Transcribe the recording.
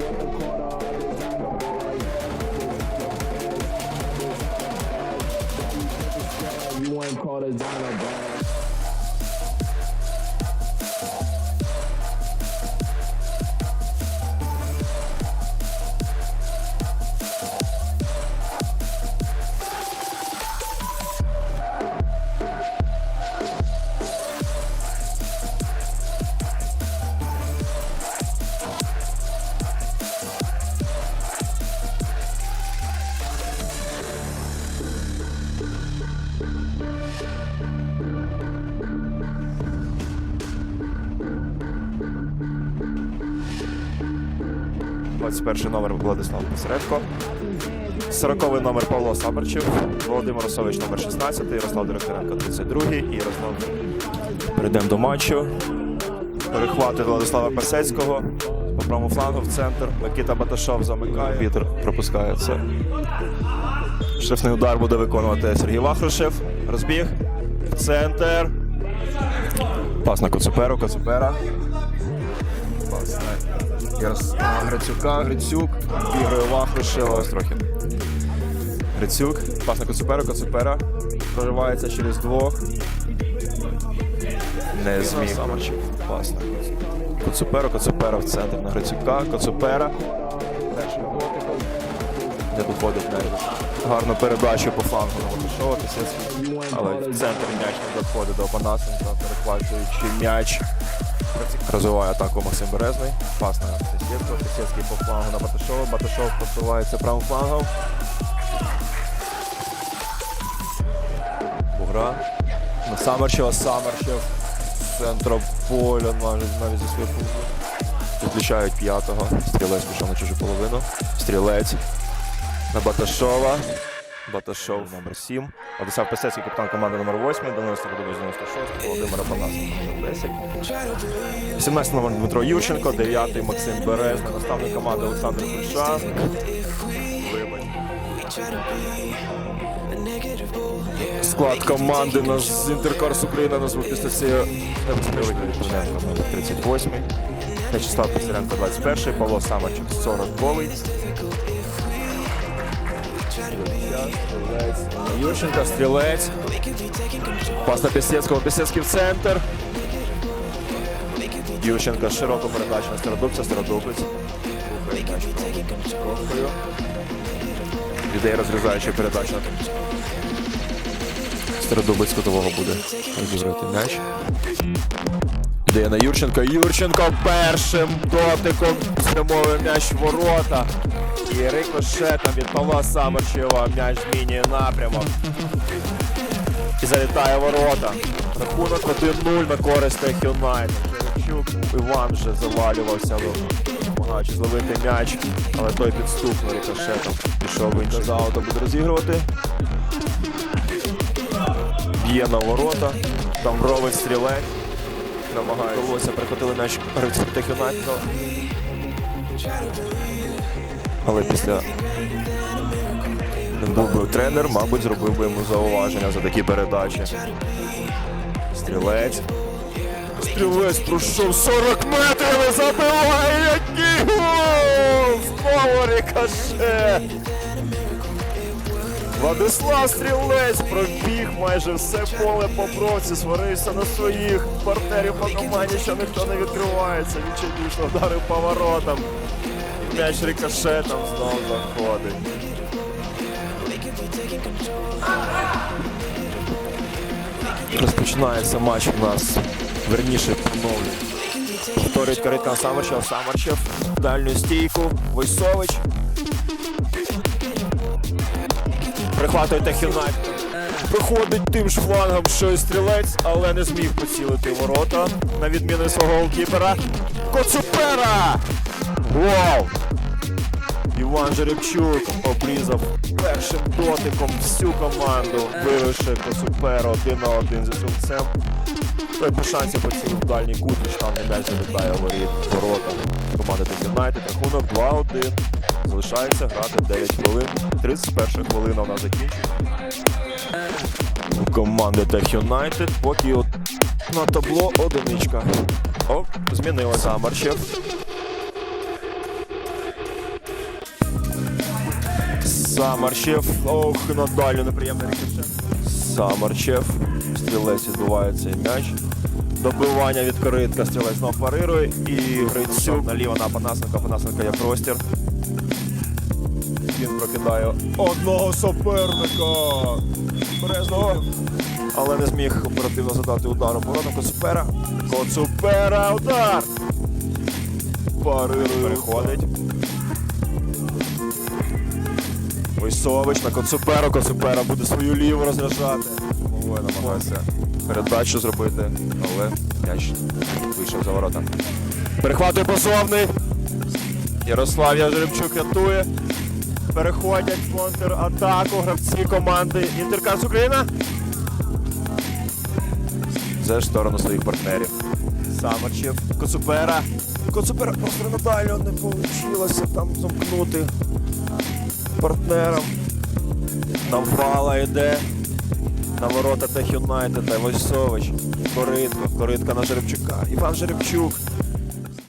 Yeah. 21 номер Владислав Посередко. 40 номер Павло Саберчев, Володимир Осович номер 16 Ярослав Директоренко 32 Ярослав. Перейдемо до матчу. Перехвати Владислава Персецького. Правому флангу в центр. Микита Баташов замикає. Вітер пропускає це. Штрафний удар буде виконувати Сергій Вахрушев. Розбіг. В центр. Пас на Коцуперу. Коцупера. Пас на. Грицюка. Грицюк. Ігор Вахрушев. Ось трохи. Грицюк. Пас на Коцуперу. Коцупера. Проривається через двох. Не зміг. На Коцупера в центр на Грицюка. Дотиком. Не доходить навіть. Гарну передачу по флангу на Латишова. Пісецький. Але в центр м'яч не доходить до Опанасенка, перехвачуючи м'яч. Розвиває атаку Максим Березний. Пас на Пісецького. Пісецький по флангу на Баташова. Баташов просувається правим флангом. Бугра. На Самарчева. Самарчев. Центром поля навіть, навіть зі своєї половини. Відключають п'ятого. Стрілець пішов на чужу половину. Стрілець. На Баташова. Баташов номер 7. Владислав Писецький, капітан команди номер 8, 90 годину 96, Володимира Панасенко номер 10. 18 номер Дмитро Ющенко, 9 Максим Березний, наставник команди Олександр Кульша. Склад команди наш з Інтеркорс Україна назву після цієї Петренко номер 38. Вячеслав Писаренко 21, Павло Самарчук 40 голий. Ющенко, стрілець. Пас на Пісецького, Пісецький в центр. Ющенко, широку передачу на Стародубця, Стародубець. Рухає м'яч правою. Людей розрізаючи передачу. Стародубець кутового буде розіграти м'яч. На Юрченко. Юрченко першим дотиком спрямовує м'яч ворота. І рикошетом від Павла Самарчева м'яч змінює напрямок. І залітає ворота. Рахунок 1-0 на користь Юнайтед. Іван вже завалювався, намагаючись зловити м'яч, але той підступно рикошетом пішов в інше. За ауто буде розігрувати. Б'є на ворота. Там ровить стрілець. Намагається. Прихотили м'яч гравців Тех Але після був би тренер, мабуть, зробив би йому зауваження за такі передачі. Стрілець. Стрілець пройшов 40 метрів і забиває! Знову рикошет! Владислав Стрілець пробіг майже все поле по бровці, сварився на своїх партнерів по команді, що ніхто не відкривається. Відчайдушно вдарив поворотом. М'яч рикошетом знову заходить. Розпочинається матч у нас. Верніше поновлює. Повторюють Каритка Самарчев. Самарчев. Дальню стійку. Войсович. Прихватує Техюнайт. Проходить тим ж флангом, що і стрілець, але не зміг поцілити ворота, на відміну свого голкіпера. Коцупера! Вау! Іван Жеребчук обрізав першим дотиком всю команду, вививши Коцупера один на один зі сумцем. Той по шансі поцілив дальній кут, і штанний м'яч залітає воріт ворота. Команда Юнайтед. Рахунок 2-1. Залишається грати 9 хвилин. 31 хвилина закінчується. У команди Тех Юнайтед поки от на табло одиничка. О, змінила Самарчев. Самарчев. Ох, на дальню неприємний рикошет. Самарчев. Стрілець відбиває цей м'яч. Добивання від коритка. Стрілець знову парирує. І Грицюк наліво на Панасенка. Панасенка є простір. Він прокидає одного суперника. Березного. Але не зміг оперативно задати удар оборону Коцупера. Коцупера удар! Парирує. Переходить. Войсович на Коцупера. Коцупера буде свою ліву розряджати. Головою намагається передачу зробити, але м'яч вийшов за ворота. Перехватує посовний. Ярослав Яжеремчук рятує. Переходять в контратаку гравці команди Інтеркас Україна. Ж в сторону своїх партнерів. Самарчев, Коцупера. Коцупера просто надалі не вийшло там замкнути партнерам. Навала йде. На ворота Тех Юнайтед, Войсович, Коритко, Коритка на Жеребчука. Іван Жеребчук.